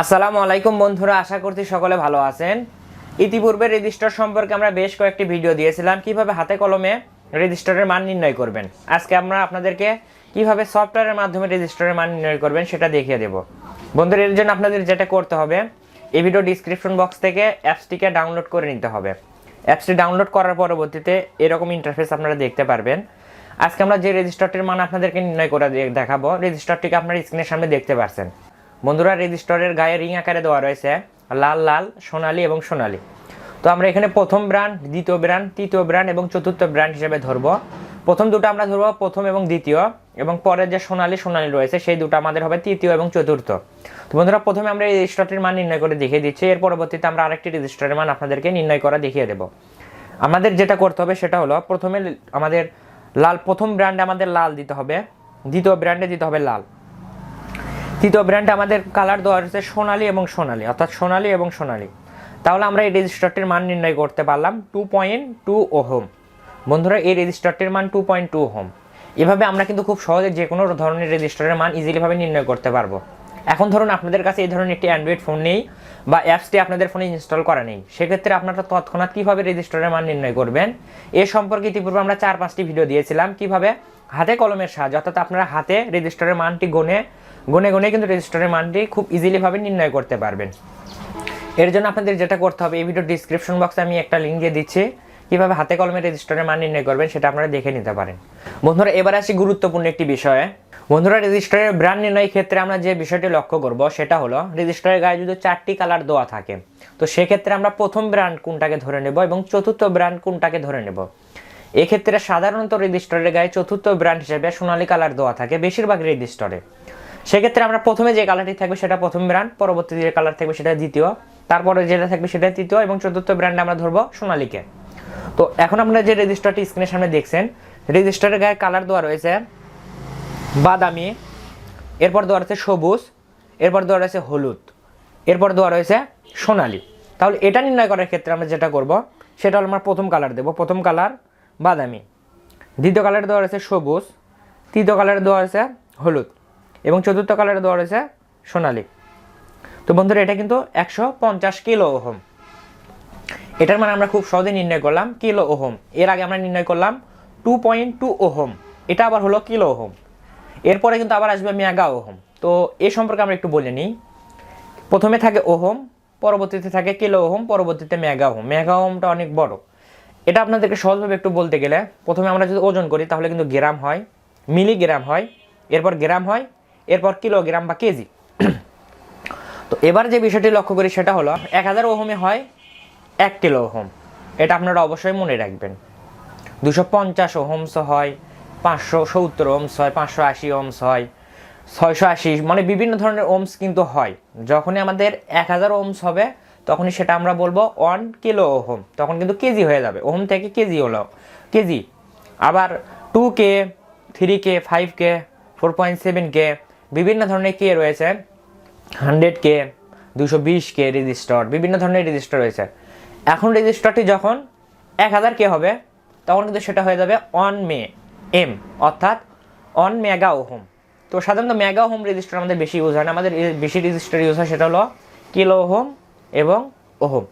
আসসালামু আলাইকুম বন্ধুরা, আশা করছি সকলে ভালো আছেন। ইতিপূর্বে রেজিস্টার সম্পর্কে আমরা বেশ কয়েকটি ভিডিও দিয়েছিলাম, কীভাবে হাতে কলমে রেজিস্টারের মান নির্ণয় করবেন। আজকে আমরা আপনাদেরকে কীভাবে সফটওয়্যারের মাধ্যমে রেজিস্টারের মান নির্ণয় করবেন সেটা দেখিয়ে দেব। বন্ধুরা, এর জন্য আপনাদের যেটা করতে হবে, এই ভিডিও ডিসক্রিপশন বক্স থেকে অ্যাপসটিকে ডাউনলোড করে নিতে হবে। অ্যাপসটি ডাউনলোড করার পরবর্তীতে এরকম ইন্টারফেস আপনারা দেখতে পারবেন। আজকে আমরা যে রেজিস্টারটির মান আপনাদেরকে নির্ণয় করে দেখাবো রেজিস্টারটিকে আপনারা স্ক্রিনের সামনে দেখতে পাচ্ছেন বন্ধুরা রেজিস্টারের গায়ে রিং আকারে দেওয়া রয়েছে লাল লাল, সোনালি এবং সোনালি। তো আমরা এখানে প্রথম ব্র্যান্ড, দ্বিতীয় ব্র্যান্ড, তৃতীয় ব্র্যান্ড এবং চতুর্থ ব্র্যান্ড হিসেবে ধরবো। প্রথম দুটো আমরা ধরবো, প্রথম এবং দ্বিতীয় এবং পরের যে সোনালি সোনালি রয়েছে সেই দুটো আমাদের হবে তৃতীয় এবং চতুর্থ। তো বন্ধুরা, প্রথমে আমরা এই রেজিস্টারটির মান নির্ণয় করে দেখিয়ে দিচ্ছি। এর পরবর্তীতে আমরা আরেকটি রেজিস্টারের মান আপনাদেরকে নির্ণয় করা দেখিয়ে দেবো। আমাদের যেটা করতে হবে সেটা হলো, প্রথমে আমাদের লাল, প্রথম ব্র্যান্ডে আমাদের লাল দিতে হবে। দ্বিতীয় ব্র্যান্ডে দিতে হবে লাল। তৃতীয় ব্র্যান্ড আমাদের কালার দেওয়া রয়েছে সোনালি এবং সোনালি, অর্থাৎ সোনালি এবং সোনালি। তাহলে আমরা এই রেজিস্টারটির মান নির্ণয় করতে পারলাম টু পয়েন্ট টু ওহম বন্ধুরা, এই রেজিস্টারটির মান টু পয়েন্ট টু হোম এভাবে আমরা কিন্তু খুব সহজে যে কোনো ধরনের রেজিস্টারের মান ইজিলিভাবে নির্ণয় করতে পারব। এখন ধরুন আপনাদের কাছে এই ধরনের একটি অ্যান্ড্রয়েড ফোন নেই বা অ্যাপসটি আপনাদের ফোনে ইনস্টল করা নেই। সেক্ষেত্রে আপনারা তৎক্ষণাৎ কীভাবে রেজিস্টারের মান নির্ণয় করবেন? এ সম্পর্কে ইতিপূর্বে আমরা চার পাঁচটি ভিডিও দিয়েছিলাম। কীভাবে? হাতে কলমের সাহায্যে, অর্থাৎ আপনারা হাতে রেজিস্টারের মানটি গনে, গুনে গুনে কিন্তু রেজিস্টারের মানটি খুব ইজিলিভাবে নির্ণয় করতে পারবেন। এর জন্য আপনাদের যেটা করতে হবে, এই ভিডিও ডিসক্রিপশন বক্সে আমি একটা লিঙ্ক দিয়ে দিচ্ছি, কীভাবে হাতে কলমে রেজিস্টারের মান নির্ণয় করবেন সেটা আপনারা দেখে নিতে পারেন। বন্ধুরা, এবার আসি গুরুত্বপূর্ণ একটি বিষয়ে। বন্ধুরা রেজিস্টারের ব্র্যান্ড নির্ণয়ের ক্ষেত্রে আমরা যে বিষয়টি লক্ষ্য করব, সেটা হলো রেজিস্টারের গায়ে যদি চারটি কালার দেওয়া থাকে, তো সেক্ষেত্রে আমরা প্রথম ব্র্যান্ড কোনটাকে ধরে নেব এবং চতুর্থ ব্র্যান্ড কোনটাকে ধরে নেব। এক্ষেত্রে সাধারণত রেজিস্টারের গায়ে চতুর্থ ব্র্যান্ড হিসেবে সোনালী কালার দেওয়া থাকে, বেশিরভাগ রেজিস্টারে সেক্ষেত্রে আমরা প্রথমে যে কালারটি থাকবে সেটা প্রথম ব্র্যান্ড পরবর্তী যে কালার থাকবে সেটা দ্বিতীয়, তারপরে যেটা থাকবে সেটা তৃতীয় এবং চতুর্থ ব্র্যান্ড আমরা ধরবো সোনালিকে। তো এখন আপনারা যে রেজিস্টারটি স্ক্রিনের সামনে দেখছেন রেজিস্টারের গায়ে কালার দেওয়া রয়েছে বাদামি, এরপর দেওয়া রয়েছে সবুজ, এরপর দেওয়া রয়েছে হলুদ, এরপর দেওয়া রয়েছে সোনালি। তাহলে এটা নির্ণয় করার ক্ষেত্রে আমরা যেটা করব, সেটা হলো আমরা প্রথম কালার দেব। প্রথম কালার বাদামি। দ্বিতীয় কালার দেওয়া রয়েছে সবুজ। তৃতীয় কালার দেওয়া রয়েছে হলুদ। এবং চতুর্থ কালারে দেওয়া রয়েছে সোনালি। তো বন্ধুরা, এটা কিন্তু একশো পঞ্চাশ কিলো ওহম। এটার মানে আমরা খুব সহজে নির্ণয় করলাম কিলো ওহম। এর আগে আমরা নির্ণয় করলাম টু পয়েন্ট টু ওহম। এটা আবার হলো কিলো ওহম। এরপরে কিন্তু আবার আসবে মেগা ওহম। তো এ সম্পর্কে আমরা একটু বলে নিই। প্রথমে থাকে ওহম, পরবর্তীতে থাকে কিলো ওহম, পরবর্তীতে মেগা ওহম। মেগা ওহমটা অনেক বড়। এটা আপনাদেরকে সহজভাবে একটু বলতে গেলে, প্রথমে আমরা যদি ওজন করি, তাহলে কিন্তু গ্রাম হয়, মিলিগ্রাম হয়, এরপর গ্রাম হয়, এরপর কিলোগ্রাম বা কেজি। তো এবার যে বিষয়টি লক্ষ্য করি সেটা হলো, এক হাজার ওহমে হয় এক কিলো ওহম। এটা আপনারা অবশ্যই মনে রাখবেন। দুশো পঞ্চাশ ওহমস হয়, পাঁচশো সত্তর ওমস হয়, পাঁচশো আশি ওমস হয়, ছয়শো আশি মানে বিভিন্ন ধরনের ওমস কিন্তু হয়। যখনই আমাদের এক হাজার ওমস হবে তখনই সেটা আমরা বলব ওয়ান কিলো ওহম। তখন কিন্তু কেজি হয়ে যাবে। ওহম থেকে কেজি হলো। কেজি আবার two K three K five K four point seven K বিভিন্ন ধরনের কে রয়েছে। হান্ড্রেড কে দুশো বিশ কে রেজিস্টার বিভিন্ন ধরনের রেজিস্টার রয়েছে। এখন রেজিস্টারটি যখন এক হাজার কে হবে, তখন কিন্তু সেটা হয়ে যাবে অন মে এম অর্থাৎ অন মেগা ওহম। তো সাধারণত মেগা ওহম রেজিস্টার আমাদের বেশি ইউজ হয় না। আমাদের বেশি রেজিস্টার ইউজ হয় সেটা হলো কিলো ওহম এবং ওহম।